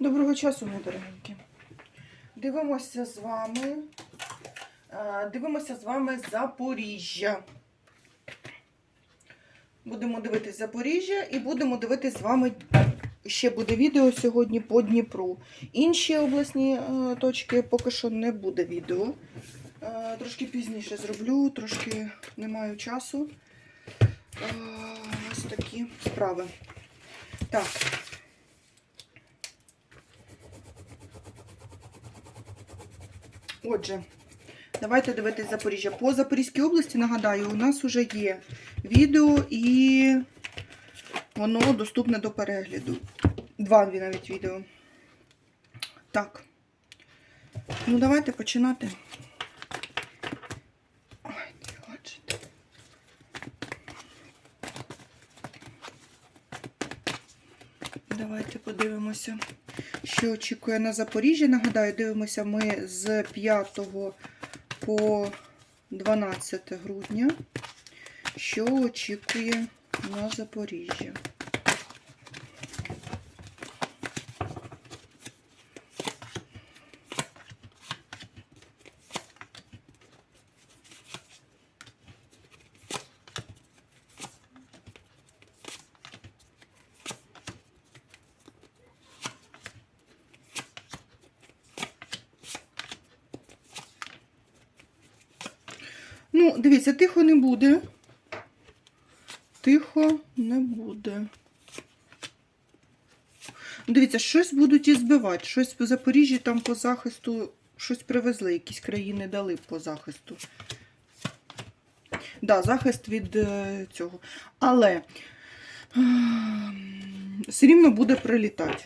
Доброго часу, мої дорогенькі. Дивимося з вами. е, Дивимося з вами Запоріжжя. Будемо дивитись Запоріжжя і будемо дивитись з вами. Ще буде відео сьогодні по Дніпру. Інші обласні е, точки поки що не буде відео. Е, Трошки пізніше зроблю, трошки не маю часу. Ось такі справи. Так. Отже, давайте дивитись Запоріжжя. По Запорізькій області, нагадаю, у нас вже є відео і воно доступне до перегляду. Два навіть відео. Так. Ну, давайте починати. Давайте подивимося, що очікує на Запоріжжя. Нагадаю, дивимося ми з 5 по 12 грудня. Що очікує на Запоріжжя? Ну, дивіться, тихо не буде. Тихо не буде. Дивіться, щось будуть і збивати. Щось по Запоріжжі там по захисту, щось привезли, якісь країни дали по захисту. Да, захист від е, цього. Але ем, все рівно буде прилітати.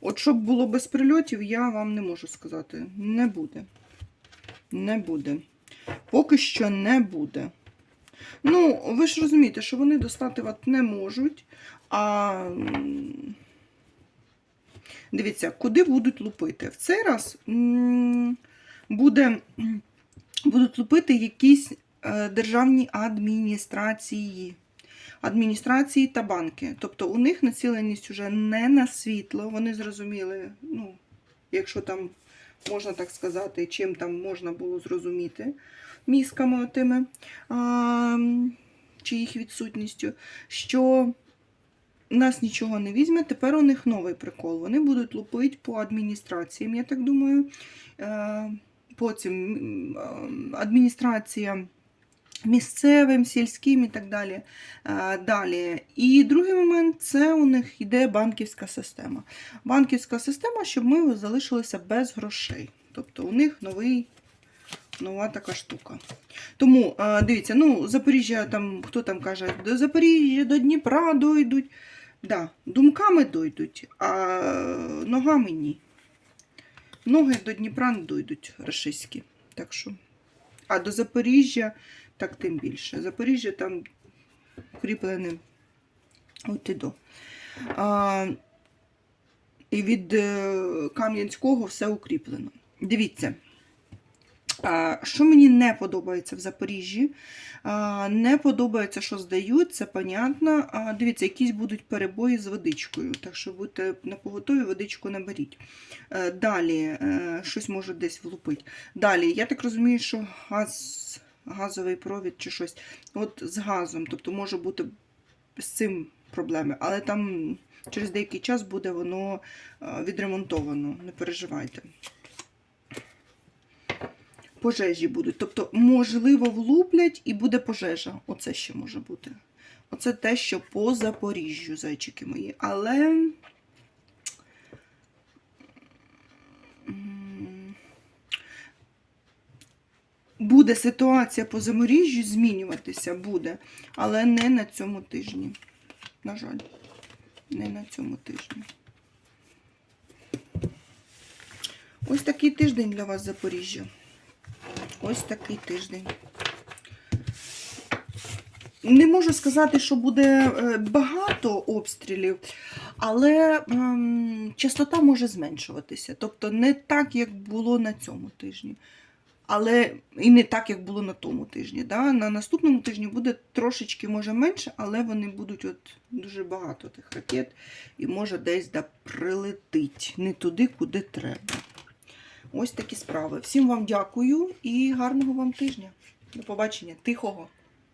От щоб було без прильотів, я вам не можу сказати. Не буде. Не буде. Поки що не буде. Ну, ви ж розумієте, що вони достати от не можуть. А дивіться, куди будуть лупити? В цей раз буде, будуть лупити якісь е, державні адміністрації. Адміністрації та банки. Тобто у них націленість вже не на світло. Вони зрозуміли, ну, якщо там можна так сказати, чим там можна було зрозуміти мізками отими, а, чи їх відсутністю, що нас нічого не візьме. Тепер у них новий прикол. Вони будуть лупити по адміністраціям, я так думаю. По Потім м, е, адміністрація місцевим, сільським і так далі. Е, Далі. І другий момент це у них йде банківська система. Банківська система, щоб ми залишилися без грошей. Тобто у них новий, нова така штука. Тому, е, дивіться, ну, Запоріжжя, там, хто там каже, до Запоріжжя, до Дніпра дойдуть. Да, думками дойдуть, а ногами ні. Ноги до Дніпра не дойдуть рашистські. Так що. А до Запоріжжя, так тим більше. Запоріжжя там укріплене от і до. А, і від е, Кам'янського все укріплено. Дивіться. Що мені не подобається в Запоріжжі? Не подобається, що здають, це понятно. Дивіться, якісь будуть перебої з водичкою. Так що будьте на поготові, водичку наберіть. Е, Далі, е, щось може десь влупити. Далі, я так розумію, що газ, газовий провід чи щось. От з газом, тобто може бути з цим проблеми, але там через деякий час буде воно е, відремонтовано. Не переживайте пожежі будуть. Тобто, можливо, влуплять і буде пожежа. Оце ще може бути. Оце те, що по Запоріжжю, зайчики мої. Але. Буде ситуація по Запоріжжю змінюватися, буде, але не на цьому тижні. На жаль, не на цьому тижні. Ось такий тиждень для вас, Запоріжжя. Ось такий тиждень. Не можу сказати, що буде е, багато обстрілів, але ем, частота може зменшуватися. Тобто не так, як було на цьому тижні. Але і не так, як було на тому тижні. Да? На наступному тижні буде трошечки, може, менше, але вони будуть от дуже багато тих ракет і може десь да, прилетить не туди, куди треба. Ось такі справи. Всім вам дякую і гарного вам тижня. До побачення, тихого!